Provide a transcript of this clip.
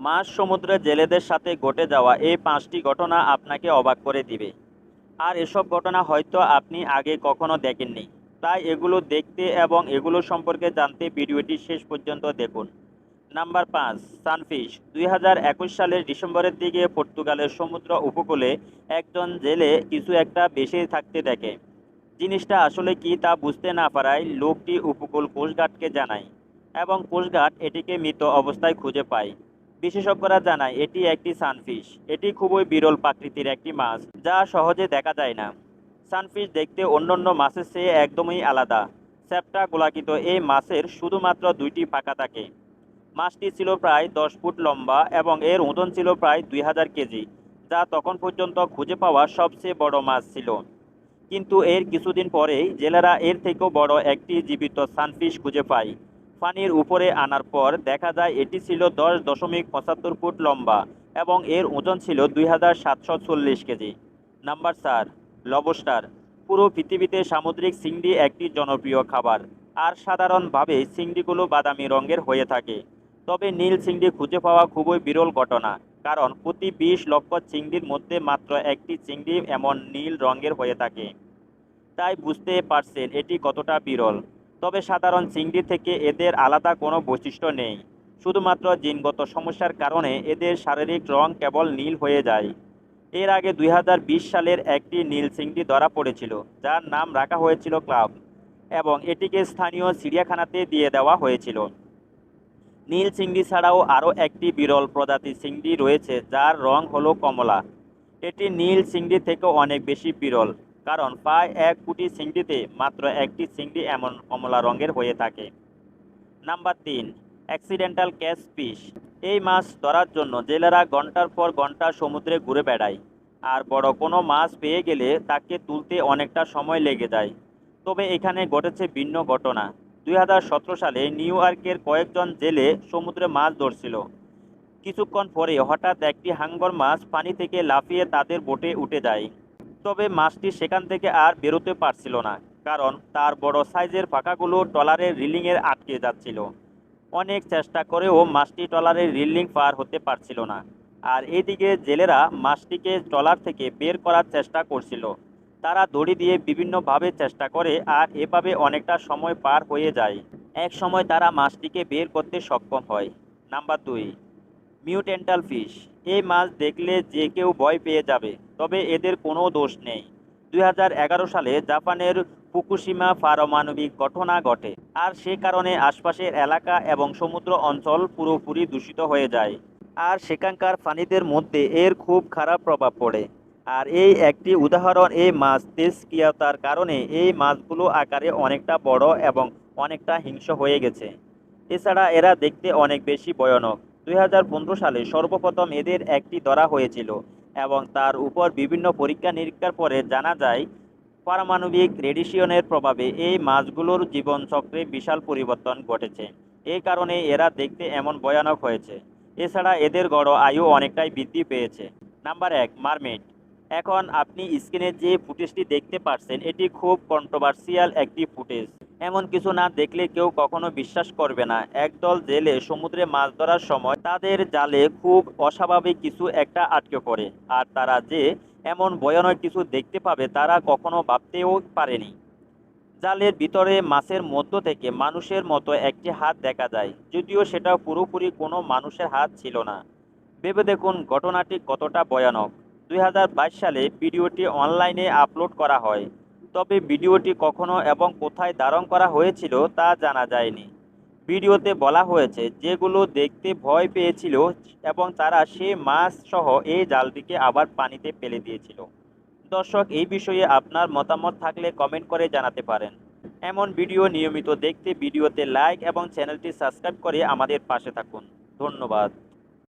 মাছ সমুদ্রে জেলেদের সাথে ঘটে যাওয়া এই পাঁচটি ঘটনা আপনাকে অবাক করে দিবে। আর এসব ঘটনা হয়তো আপনি আগে কখনো দেখেননি। তাই এগুলো দেখতে এবং এগুলো সম্পর্কে জানতে ভিডিওটি শেষ পর্যন্ত দেখুন। নাম্বার পাঁচ, সানফিশ। দুই হাজার একুশ সালের ডিসেম্বরের দিকে পর্তুগালের সমুদ্র উপকূলে একজন জেলে কিছু একটা বেশি থাকতে দেখে। জিনিসটা আসলে কি তা বুঝতে না পারায় লোকটি উপকূল কোস্টগার্ডকে জানায় এবং কোস্টগার্ড এটিকে মৃত অবস্থায় খুঁজে পায়। বিশেষজ্ঞরা জানায়, এটি একটি সানফিশ। এটি খুবই বিরল প্রাকৃতির একটি মাছ, যা সহজে দেখা যায় না। সানফিশ দেখতে অন্যান্য মাছের চেয়ে একদমই আলাদা। স্যাপটা গোলাকিত। এই মাছের শুধুমাত্র দুইটি ফাঁকা থাকে। মাছটি ছিল প্রায় দশ ফুট লম্বা এবং এর ওজন ছিল প্রায় দুই হাজার কেজি, যা তখন পর্যন্ত খুঁজে পাওয়া সবচেয়ে বড় মাছ ছিল। কিন্তু এর কিছুদিন পরেই জেলেরা এর থেকেও বড় একটি জীবিত সানফিশ খুঁজে পায়। পানির উপরে আনার পর দেখা যায় এটি ছিল দশ দশমিক পঁচাত্তর ফুট লম্বা এবং এর ওজন ছিল দুই হাজার সাতশো চল্লিশ কেজি। নাম্বার চার, লবস্টার। পুরো পৃথিবীতে সামুদ্রিক চিংড়ি একটি জনপ্রিয় খাবার। আর সাধারণভাবে চিংড়িগুলো বাদামি রঙের হয়ে থাকে। তবে নীল চিংড়ি খুঁজে পাওয়া খুবই বিরল ঘটনা, কারণ প্রতি বিশ লক্ষ চিংড়ির মধ্যে মাত্র একটি চিংড়ি এমন নীল রঙের হয়ে থাকে। তাই বুঝতে পারছেন এটি কতটা বিরল। তবে সাধারণ চিংড়ি থেকে এদের আলাদা কোনো বৈশিষ্ট্য নেই। শুধুমাত্র জিনগত সমস্যার কারণে এদের শারীরিক রং কেবল নীল হয়ে যায়। এর আগে দুই হাজার বিশ সালের একটি নীল চিংড়ি ধরা পড়েছিল, যার নাম রাখা হয়েছিল ক্লাব, এবং এটিকে স্থানীয় চিড়িয়াখানাতে দিয়ে দেওয়া হয়েছিল। নীল চিংড়ি ছাড়াও আরও একটি বিরল প্রজাতির চিংড়ি রয়েছে, যার রং হলো কমলা। এটি নীল চিংড়ি থেকে অনেক বেশি বিরল। কারণ প্রায় এক কোটি চিংড়িতে, মাত্র একটি চিংড়ি এমন কমলা রঙের হয়ে থাকে। নাম্বার তিন অ্যাক্সিডেন্টাল ক্যাচ ফিশ এই মাছ ধরার জন্য জেলেরা ঘণ্টার পর ঘণ্টা সমুদ্রে ঘুরে বেড়ায়। আর বড় কোনো মাছ পেয়ে গেলে তাকে তুলতে অনেকটা সময় লেগে যায়। তবে এখানে ঘটেছে ভিন্ন ঘটনা। দুই হাজার সতেরো সালে নিউ ইয়র্কের কয়েকজন জেলে সমুদ্রে মাছ ধরছিল। কিছুক্ষণ পরে হঠাৎ একটি হাঙ্গর মাছ পানি থেকে লাফিয়ে তাদের বোটে উঠে যায়। তবে মাছটি সেখান থেকে আর বেরোতে পারছিল না, কারণ তার বড় সাইজের পাখাগুলো ট্রলারের রিলিংয়ের আটকে যাচ্ছিল। অনেক চেষ্টা করেও মাছটি ট্রলারের রিলিং পার হতে পারছিল না। আর এদিকে জেলেরা মাছটিকে ট্রলার থেকে বের করার চেষ্টা করছিল। তারা দড়ি দিয়ে বিভিন্নভাবে চেষ্টা করে আর এভাবে অনেকটা সময় পার হয়ে যায়। এক সময় তারা মাছটিকে বের করতে সক্ষম হয়। নাম্বার দুই, মিউটেন্টাল ফিশ। এই মাছ দেখলে যে কেউ ভয় পেয়ে যাবে। তবে এদের কোনো দোষ নেই। দুই হাজার এগারো সালে জাপানের ফুকুশিমা পারমাণবিক ঘটনা ঘটে, আর সে কারণে আশপাশের এলাকা এবং সমুদ্র অঞ্চল পুরোপুরি দূষিত হয়ে যায়, আর সেখানকার প্রাণীদের মধ্যে এর খুব খারাপ প্রভাব পড়ে। আর এই একটি উদাহরণ এই মাছ তেজক্রিয়তার কারণে এই মাছগুলো আকারে অনেকটা বড় এবং অনেকটা হিংস্র হয়ে গেছে। এছাড়া এরা দেখতে অনেক বেশি ভয়ানক। দুই হাজার পনেরো সালে সর্বপ্রথম এদের একটি ধরা হয়েছিল। এবং তার উপর বিভিন্ন পরীক্ষা নিরীক্ষার পরে জানা যায়, পারমাণবিক রেডিয়েশনের প্রভাবে এই মাছগুলোর জীবনচক্রে বিশাল পরিবর্তন ঘটেছে। এই কারণে এরা দেখতে এমন ভয়ানক হয়েছে। এছাড়া এদের গড় আয়ু অনেকটাই বৃদ্ধি পেয়েছে। নাম্বার এক, মারমেড। এখন আপনি স্ক্রিনে যে ফুটেজটি দেখতে পাচ্ছেন এটি খুব কন্ট্রোভার্সিয়াল একটি ফুটেজ। এমন কিছু না দেখলে কেউ কখনো বিশ্বাস করবে না। একদল জেলে সমুদ্রে মাছ ধরার সময় তাদের জালে খুব অস্বাভাবিক কিছু একটা আটকে পড়ে। আর তারা যে এমন ভয়ানক কিছু দেখতে পাবে তারা কখনো ভাবতেও পারেনি। জালের ভিতরে মাছের মধ্য থেকে মানুষের মতো একটি হাত দেখা যায়, যদিও সেটা পুরোপুরি কোনো মানুষের হাত ছিল না। ভেবে দেখুন ঘটনাটি কতটা ভয়ানক। দুই হাজার বাইশ সালে ভিডিওটি অনলাইনে আপলোড করা হয়। তবে ভিডিওটি কখনো এবং কোথায় ধারণ করা হয়েছিল তা জানা যায়নি। ভিডিওতে বলা হয়েছে, যেগুলো দেখতে ভয় পেয়েছিল এবং তারা সে মাছ সহ এই জালটিকে আবার পানিতে ফেলে দিয়েছিল। দর্শক, এই বিষয়ে আপনার মতামত থাকলে কমেন্ট করে জানাতে পারেন। এমন ভিডিও নিয়মিত দেখতে ভিডিওতে লাইক এবং চ্যানেলটি সাবস্ক্রাইব করে আমাদের পাশে থাকুন। ধন্যবাদ।